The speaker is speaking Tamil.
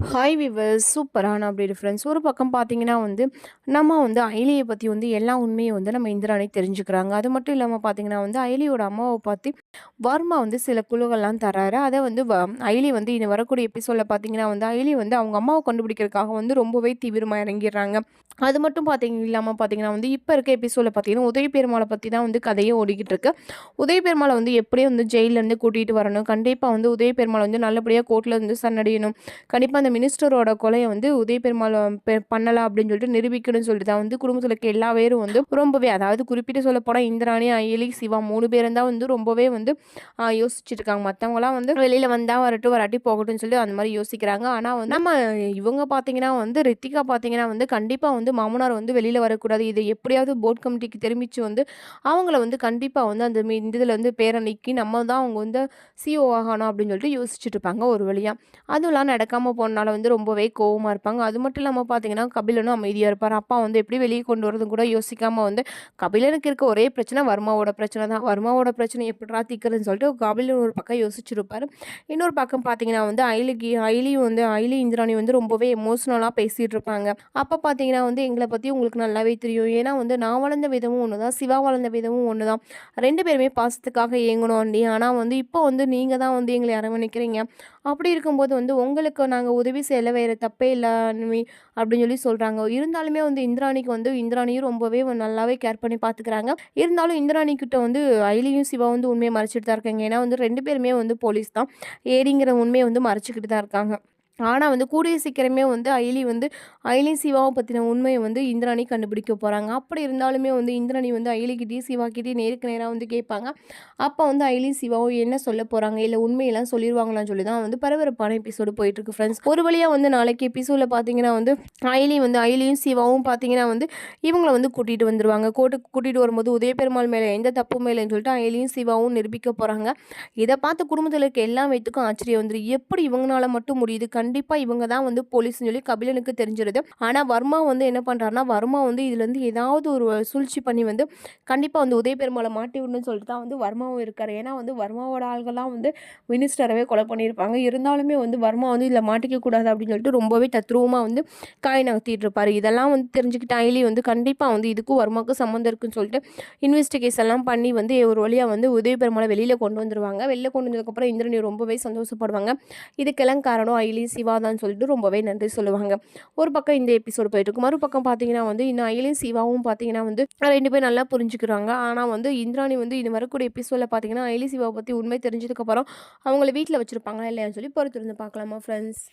ஹாய் விவர்ஸ் சூப்பரான அப்படி ஃப்ரெண்ட்ஸ் ஒரு பக்கம் பார்த்தீங்கன்னா வந்து நம்ம வந்து அயலியை பற்றி வந்து எல்லா உண்மையும் வந்து நம்ம இந்திராணி தெரிஞ்சுக்கிறாங்க. அது மட்டும் இல்லாமல் பார்த்தீங்கன்னா வந்து அயலியோட அம்மாவை பார்த்து வர்மா வந்து சில குழுக்கள்லாம் தராரு அதை வந்து வ அயலி வந்து இனி வரக்கூடிய எபிசோடில் பார்த்தீங்கன்னா வந்து அயலி வந்து அவங்க அம்மாவை கண்டுபிடிக்கிறதுக்காக வந்து ரொம்பவே தீவிரமாக இறங்கிடுறாங்க. அது மட்டும் பார்த்தீங்க இல்லாமல் பார்த்தீங்கன்னா வந்து இப்போ இருக்க எபிசோடில் பார்த்தீங்கன்னா உதய பெருமாளை பற்றி தான் வந்து கதையே ஓடிக்கிட்டு இருக்கு. உதய பெருமாளை வந்து எப்படியும் வந்து ஜெயிலேருந்து கூட்டிகிட்டு வரணும். கண்டிப்பாக வந்து உதய பெருமாளை வந்து நல்லபடியாக கோர்ட்டில் வந்து சன்னடியணும். கண்டிப்பாக அந்த மினிஸ்டரோட கொலையை வந்து உதய பெருமாளை பண்ணலாம் அப்படின்னு சொல்லிட்டு நிரூபிக்கணும்னு சொல்லிட்டு தான் வந்து குடும்பத்தில் இருக்க எல்லா பேரும் வந்து ரொம்பவே அதாவது குறிப்பிட்டு சொல்லப்போனால் இந்திராணி அயலி சிவா மூணு பேரும் தான் வந்து ரொம்பவே வந்து யோசிச்சுட்டு இருக்காங்க. மற்றவங்களாம் வந்து வெளியில் வந்தால் வரட்டும் வராட்டி போகட்டும்னு சொல்லி அந்த மாதிரி யோசிக்கிறாங்க. ஆனால் வந்து நம்ம இவங்க பார்த்தீங்கன்னா வந்து ரித்திகா பார்த்தீங்கன்னா வந்து கண்டிப்பாக வந்து வந்து மாமனார் வந்து வெளியில் வரக்கூடாது. இதை எப்படியாவது போர்ட் கமிட்டிக்கு தெரிவித்து வந்து அவங்கள வந்து கண்டிப்பாக வந்து அந்த இந்த இதில் வந்து பேரணிக்கு நம்ம தான் அவங்க வந்து சிஓ ஆகணும் அப்படின்னு சொல்லிட்டு யோசிச்சுட்டு இருப்பாங்க ஒரு வழியாக அதுவெல்லாம் நடக்காமல் போனால வந்து ரொம்பவே கோவமாக இருப்பாங்க. அது மட்டும் இல்லாமல் பார்த்தீங்கன்னா கபிலனும் அமைதியாக இருப்பார். அப்பா வந்து எப்படி வெளியே கொண்டு வரதும் கூட யோசிக்காமல் வந்து கபிலனுக்கு இருக்க ஒரே பிரச்சனை வர்மாவோட பிரச்சனை தான். வர்மாவோட பிரச்சனை எப்படிரா தீக்கிறதுன்னு சொல்லிட்டு கபிலன் ஒரு பக்கம் யோசிச்சிருப்பார் இன்னொரு பக்கம் பார்த்தீங்கன்னா வந்து ஐலிக்கு ஐலி வந்து ஐலி இந்திராணி வந்து ரொம்பவே எமோஷ்னலாக பேசிகிட்டு இருப்பாங்க. அப்போ பார்த்தீங்கன்னா வந்து வந்து எங்களை பற்றி உங்களுக்கு நல்லாவே தெரியும். ஏன்னா வந்து நான் வளர்ந்த விதமும் ஒன்று தான் சிவா வளர்ந்த விதமும் ஒன்று தான் ரெண்டு பேருமே பாசத்துக்காக இயங்கணும் அண்டி. ஆனால் வந்து இப்போ வந்து நீங்கள் தான் வந்து எங்களை அரவணைக்கிறீங்க. அப்படி இருக்கும்போது வந்து உங்களுக்கு நாங்கள் உதவி செய்யலை வேறு தப்பே இல்லை அப்படின்னு சொல்லி சொல்கிறாங்க இருந்தாலுமே வந்து இந்திராணிக்கு வந்து இந்திராணியும் ரொம்பவே நல்லாவே கேர் பண்ணி பார்த்துக்கிறாங்க இருந்தாலும் இந்திராணி கிட்ட வந்து ஐலியும் சிவா வந்து உண்மையை மறைச்சிட்டு தான் இருக்காங்க. ஏன்னா வந்து ரெண்டு பேருமே வந்து போலீஸ் தான். ஏரிங்கிற உண்மையை வந்து மறைச்சிக்கிட்டு தான் இருக்காங்க. ஆனால் வந்து கூடிய சீக்கிரமே வந்து ஐலி வந்து ஐலி சிவாவை பற்றின உண்மையை வந்து இந்திராணி கண்டுபிடிக்க போகிறாங்க அப்படி இருந்தாலுமே வந்து இந்திராணி வந்து ஐலிக்கிட்டே சிவாக்கிட்டே நேருக்கு நேராக வந்து கேட்பாங்க. அப்போ வந்து ஐலி சிவாவும் என்ன சொல்ல போகிறாங்க இல்லை உண்மையெல்லாம் சொல்லிடுவாங்களான்னு சொல்லி தான் வந்து பரபரப்பான எபிசோடு போயிட்டுருக்கு ஃப்ரெண்ட்ஸ் ஒரு வழியாக வந்து நாளைக்கு எபிசோடில் பார்த்தீங்கன்னா வந்து ஐலி வந்து ஐலியும் சிவாவும் பார்த்தீங்கன்னா வந்து இவங்களை வந்து கூட்டிகிட்டு வந்துடுவாங்க கோர்ட்டுக்கு கூட்டிகிட்டு வரும்போது உதய பெருமாள் மேலே எந்த தப்பு மேலேன்னு சொல்லிட்டு ஐலியும் சிவாவும் நிரூபிக்க போகிறாங்க இதை பார்த்து குடும்பத்தில் இருக்க எல்லா வயிற்றுக்கும் ஆச்சரியம் வந்துடும் எப்படி இவங்களால மட்டும் முடியுது? கண் கண்டிப்பாக இவங்க தான் வந்து போலீஸ்னு சொல்லி கபிலனுக்கு தெரிஞ்சிருது. ஆனால் வர்மா வந்து என்ன பண்ணுறாருனா வர்மா வந்து இதுலேருந்து ஏதாவது ஒரு சூழ்ச்சி பண்ணி வந்து கண்டிப்பாக வந்து உதய பெருமாளை மாட்டி விடணும்னு சொல்லிட்டு தான் வந்து வர்மாவும் இருக்கார். ஏன்னா வந்து வர்மாவோட ஆள்கள்லாம் வந்து மினிஸ்டரவே கொலை பண்ணியிருப்பாங்க. இருந்தாலுமே வந்து வர்மா வந்து இதில் மாட்டிக்க கூடாது அப்படின்னு சொல்லிட்டு ரொம்பவே தத்ரூபமாக வந்து காய் நகர்த்திட்டு இருப்பார். இதெல்லாம் வந்து தெரிஞ்சுக்கிட்டு ஐலி வந்து கண்டிப்பாக வந்து இதுக்கும் வர்மாவுக்கும் சம்மந்தம் இருக்குன்னு சொல்லிட்டு இன்வெஸ்டிகேஷன் எல்லாம் பண்ணி வந்து ஒரு வழியாக வந்து உதய பெருமாளை வெளியில் கொண்டு வந்துருவாங்க. வெளியில் கொண்டு வந்ததுக்கப்புறம் இந்திரனி ரொம்பவே சந்தோஷப்படுவாங்க. இதுக்கெல்லாம் காரணம் சிவாதான்னு சொல்லிட்டு ரொம்பவே நன்றி சொல்லுவாங்க. ஒரு பக்கம் இந்த எபிசோடு போயிட்டு இருக்கும் மறுபக்கம் பார்த்தீங்கன்னா வந்து இன்னும் அயலையும் சிவாவும் பார்த்தீங்கன்னா வந்து ரெண்டு பேரும் நல்லா புரிஞ்சுக்கிறாங்க. ஆனால் வந்து இந்திராணி வந்து இது வரக்கூடிய எபிசோடில் பார்த்தீங்கன்னா அயலி சிவாவை பற்றி உண்மை தெரிஞ்சதுக்கப்புறம் அவங்கள வீட்டில் வச்சுருப்பாங்களா இல்லையான்னு சொல்லி பொறுத்திருந்து பார்க்கலாமா ஃப்ரெண்ட்ஸ்